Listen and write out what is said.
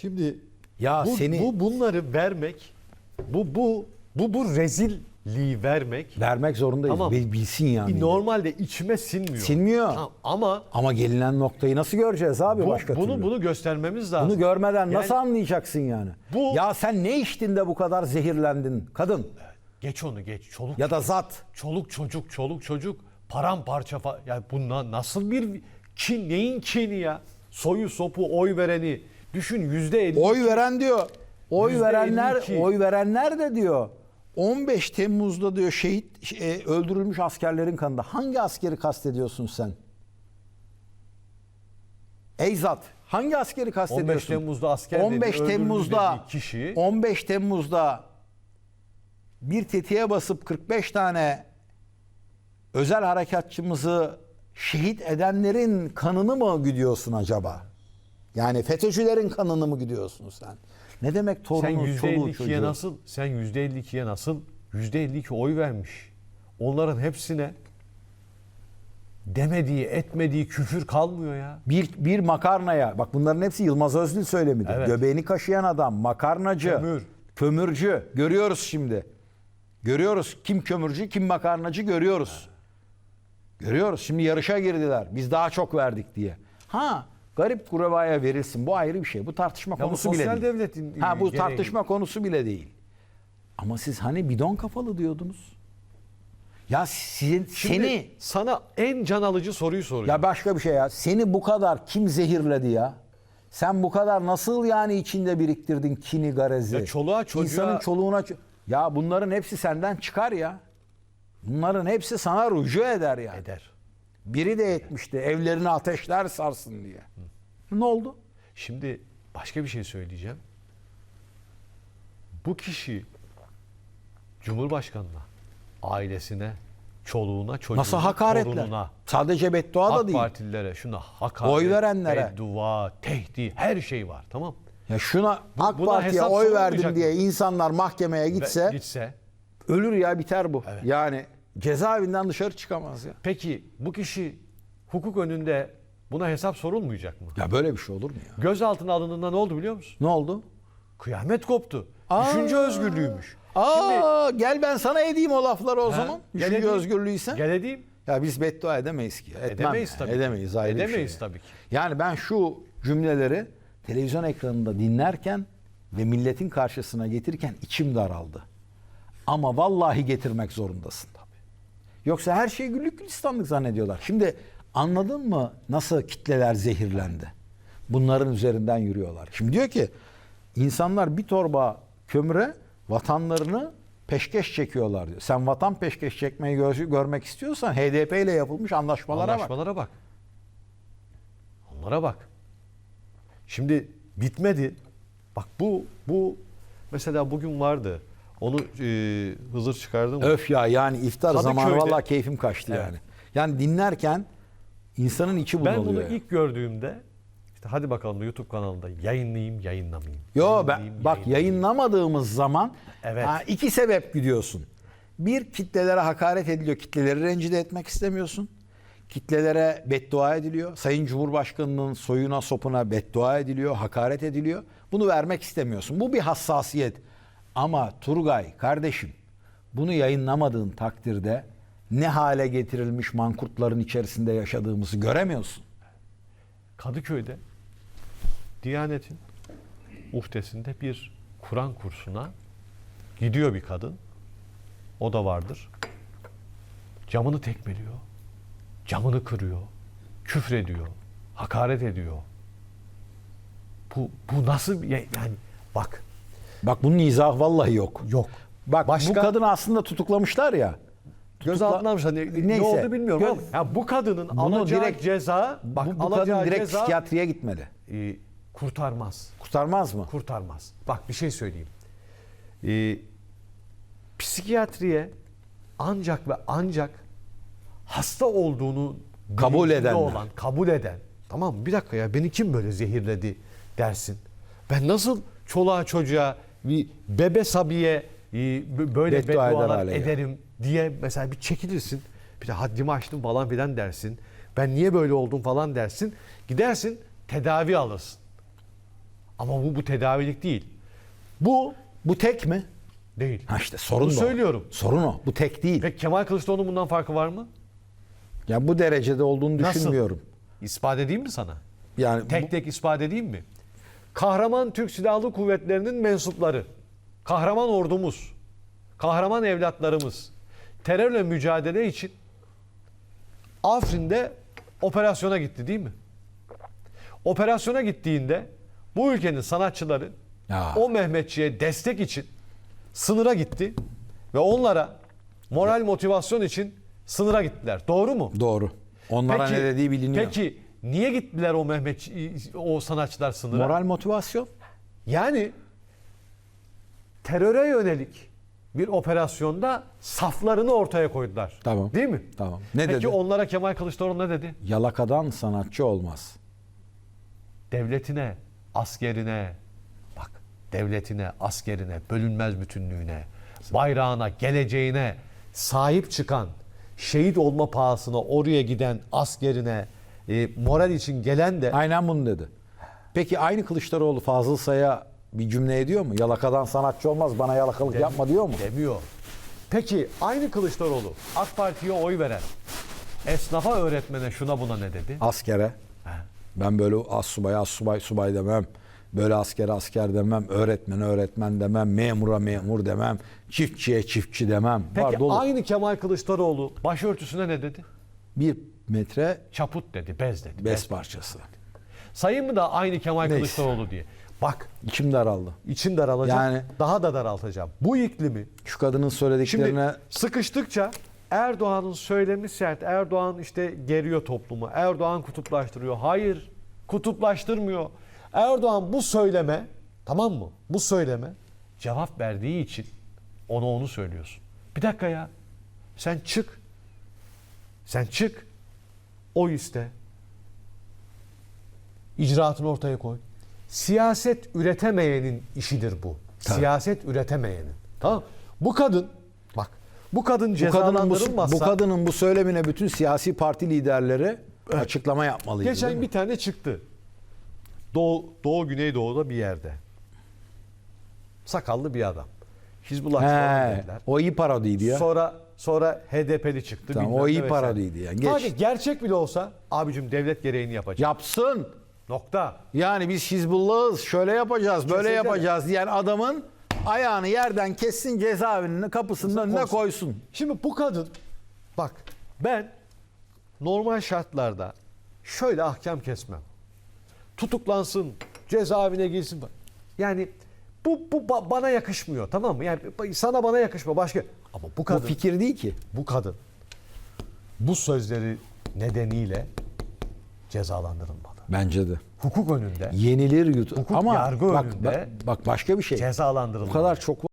Şimdi Ya bu, seni- bu bunları vermek bu bu bu bu rezilliği vermek Vermek zorundayız. Tamam. Bil- Bilsin yani. normalde içime sinmiyor. Sinmiyor. Tamam, ama Ama gelinen noktayı nasıl göreceğiz abi bu, başka bunu türlü? bunu göstermemiz lazım. Bunu görmeden Yani nasıl anlayacaksın yani? Bu- Ya sen ne içtin de bu kadar zehirlendin kadın geç onu geç. Çoluk ya da zat? çoluk çocuk çoluk çocuk paramparça fa- ya bunlar nasıl bir kin neyin kini ya? Soyu sopu oy vereni düşün yüzde elli. Oy veren diyor. Oy verenler 52. oy verenler de diyor. 15 Temmuz'da diyor şehit e, öldürülmüş askerlerin kanında. Hangi askeri kastediyorsun sen? Ey zat, hangi askeri kastediyorsun? 15 Temmuz'da asker dedi, 15 öldürüldü Temmuz'da dediği kişi- 15 Temmuz'da bir tetiğe basıp 45 tane özel harekatçımızı şehit edenlerin kanını mı güdüyorsun acaba? Yani FETÖ'cülerin kanını mı güdüyorsun sen? Ne demek Sen torunu, yüzde çoluğu, 52'ye çocuğu? nasıl sen yüzde 52'ye nasıl yüzde 52 oy vermiş. Onların hepsine demediği, etmediği küfür kalmıyor ya. Bir, bir makarnaya, bak bunların hepsi Yılmaz Özdil söylemidir. Evet. Göbeğini kaşıyan adam, makarnacı, Kömür. kömürcü. Görüyoruz şimdi. Görüyoruz kim kömürcü, kim makarnacı görüyoruz. Görüyoruz. Şimdi yarışa girdiler. Biz daha çok verdik diye. Ha, garip kurabaya verilsin. Bu ayrı bir şey. Bu tartışma bu konusu bile sosyal değil. devletin, ha, bu gereği. tartışma konusu bile değil. Ama siz hani bidon kafalı diyordunuz. Ya sizin, Şimdi seni sana en can alıcı soruyu soruyorum. ya başka bir şey ya. Seni bu kadar kim zehirledi ya? Sen bu kadar nasıl yani içinde biriktirdin kini garezi? Ya çoluğa çocuğa- İnsanın çoluğuna ço- Ya bunların hepsi senden çıkar ya. Bunların hepsi sana rücu eder yani. eder. Biri de etmişti evlerini ateşler sarsın diye. Ne oldu? Şimdi başka bir şey söyleyeceğim. Bu kişi Cumhurbaşkanına, ailesine, çoluğuna, çocuğuna, Nasıl hakaretler? torununa, Sadece beddua da AK değil. Partililere şuna hakaret, Oy verenlere. beddua, tehdit her şey var tamam. Ya şuna AK buna Parti'ye hesap oy sorulmayacak verdim mı? diye insanlar mahkemeye Ve gitse gitse. ölür ya biter bu. Evet. Yani cezaevinden dışarı çıkamaz ya. Peki bu kişi hukuk önünde buna hesap sorulmayacak mı? Ya böyle bir şey olur mu ya? Gözaltına alındığında ne oldu biliyor musun? Ne oldu? Kıyamet koptu. Aa. Düşünce özgürlüğüymüş. Aa gel ben sana edeyim o lafları o Ha, zaman. Düşünce edeyim. özgürlüğüyse. Gel edeyim. Ya biz beddua edemeyiz ki. Etmem Edemeyiz yani. tabii. Edemeyiz ayrı bir Edemeyiz şey. tabii ki. Yani ben şu cümleleri televizyon ekranında dinlerken ve milletin karşısına getirirken içim daraldı. Ama vallahi getirmek zorundasın. Yoksa her şey güllük gülistanlık zannediyorlar. Şimdi anladın mı nasıl kitleler zehirlendi? Bunların üzerinden yürüyorlar. Şimdi diyor ki insanlar bir torba kömüre vatanlarını peşkeş çekiyorlar diyor. Sen vatan peşkeş çekmeyi gör- görmek istiyorsan HDP ile yapılmış anlaşmalara bak. Anlaşmalara bak. Onlara bak. Şimdi bitmedi. Bak bu bu mesela bugün vardı. Onu e, Hızır çıkardım. Öf ya yani iftar Kadıköy'de- zamanı vallahi keyfim kaçtı Evet. yani. Yani dinlerken insanın içi Ben bunalıyor. bunu ya. ilk gördüğümde işte hadi bakalım YouTube kanalında yayınlayayım yayınlamayayım. Yo ben Yayınlayayım, bak yayınlamayayım. yayınlamadığımız zaman Evet. ha, iki sebep gidiyorsun. Bir kitlelere hakaret ediliyor. Kitleleri rencide etmek istemiyorsun. Kitlelere beddua ediliyor. Sayın Cumhurbaşkanının soyuna sopuna beddua ediliyor, hakaret ediliyor. Bunu vermek istemiyorsun. Bu bir hassasiyet. Ama Turgay kardeşim bunu yayınlamadığın takdirde ne hale getirilmiş mankurtların içerisinde yaşadığımızı göremiyorsun. Kadıköy'de Diyanet'in muhtesinde bir Kur'an kursuna gidiyor bir kadın. O da vardır. Camını tekmeliyor. Camını kırıyor. Küfrediyor. Hakaret ediyor. Bu, bu nasıl yani bak Bak bunun izahı vallahi yok. Yok. Bak Başka- bu kadını aslında tutuklamışlar ya. gözaltına almış hani ne Neyse. oldu bilmiyorum Gö- ama ya bu kadının Bunu alacağı direkt- ceza bak bu, bu alacağı kadın direkt ceza psikiyatriye gitmedi. e, kurtarmaz. Kurtarmaz mı? kurtarmaz. Bak bir şey söyleyeyim. Ee, psikiyatriye ancak ve ancak hasta olduğunu Kabul edenler. olan, kabul eden. Tamam mı? Bir dakika ya beni kim böyle zehirledi dersin. Ben nasıl çoluğa çocuğa bir bebe sabiye e, böyle Beddua eder beddualar gel. ederim diye mesela bir çekilirsin. Bir de haddimi aştım falan filan dersin. Ben niye böyle oldum falan dersin. Gidersin tedavi alırsın. Ama bu bu tedavilik değil. Bu Bu tek mi? değil. Ha işte sorun Bunu o. söylüyorum. Sorun o. Bu tek değil. Peki Kemal Kılıçdaroğlu'nun bundan farkı var mı? Ya bu derecede olduğunu Nasıl? düşünmüyorum. İspat edeyim mi sana? Yani Tek bu- tek ispat edeyim mi? Kahraman Türk Silahlı Kuvvetleri'nin mensupları, kahraman ordumuz, kahraman evlatlarımız terörle mücadele için Afrin'de operasyona gitti değil mi? Operasyona gittiğinde bu ülkenin sanatçıları Ya. o Mehmetçiğe destek için sınıra gitti ve onlara moral motivasyon için sınıra gittiler. Doğru mu? doğru. Onlara ne dediği biliniyor. Peki niye gittiler o Mehmet o sanatçılar sınıra? Moral motivasyon. Yani teröre yönelik bir operasyonda saflarını ortaya koydular. Tamam. Değil mi? Tamam. Ne Peki dedi? onlara Kemal Kılıçdaroğlu ne dedi? Yalakadan sanatçı olmaz. Devletine, askerine, bak devletine, askerine, bölünmez bütünlüğüne, bayrağına, geleceğine sahip çıkan, şehit olma pahasına oraya giden askerine, e, moral için gelen de Aynen bunu dedi. Peki aynı Kılıçdaroğlu Fazıl Say'a bir cümle ediyor mu? Yalakadan sanatçı olmaz bana yalakalık yapma diyor mu? Demiyor. Peki aynı Kılıçdaroğlu AK Parti'ye oy veren esnafa öğretmene şuna buna ne dedi? Askere. Ben böyle as subay as subay subay demem. Böyle askere asker demem. Öğretmene öğretmen demem. Memura memur demem. Çiftçiye çiftçi demem. Peki Var dolu. aynı Kemal Kılıçdaroğlu başörtüsüne ne dedi? Bir metre Çaput dedi, bez dedi. bez parçası. Sayın mı da aynı Kemal Neyse. Kılıçdaroğlu diye. Bak İçim daraldı. içim daralacak, Yani- daha da daraltacağım. Bu iklimi Şu kadının Şimdi söylediklerine sıkıştıkça Erdoğan'ın söylemi sert. Erdoğan işte geriyor toplumu. Erdoğan kutuplaştırıyor. Hayır, kutuplaştırmıyor. Erdoğan bu söyleme, tamam mı? Bu söyleme cevap verdiği için ona onu söylüyorsun. Bir dakika ya. Sen çık. Sen çık. O iste. İcraatını ortaya koy. Siyaset üretemeyenin işidir bu. Siyaset üretemeyenin. Tamam. Bu kadın bak bu kadın kadının bu, cezalandırılmazsa bu kadının bu söylemine bütün siyasi parti liderleri açıklama yapmalıydı. geçen bir tane çıktı. Doğu, Doğu Güneydoğu'da bir yerde. Sakallı bir adam. He, dediler. o iyi parodiydi ya. Sonra sonra HDP'li çıktı. Tamam, o iyi vesaire. parodiydi yani, geç. Sadece gerçek bile olsa abicim devlet gereğini yapacak. Yapsın. Nokta. Yani biz Hizbullah'ız, şöyle yapacağız, böyle Kesinlikle. yapacağız diyen adamın ayağını yerden kessin cezaevinin kapısının önüne koysun. koysun. Şimdi bu kadın bak ben normal şartlarda şöyle ahkam kesmem. Tutuklansın, cezaevine girsin. Yani bu, bu ba- bana yakışmıyor tamam mı? Yani sana bana yakışmıyor başka. Ama bu Bu kadın, fikir değil ki. bu kadın bu sözleri nedeniyle cezalandırılmalı. Bence de. Hukuk önünde Yenilir yutur. Hukuk Ama yargı bak, önünde bak, bak başka bir şey. cezalandırılmalı. Bu kadar çok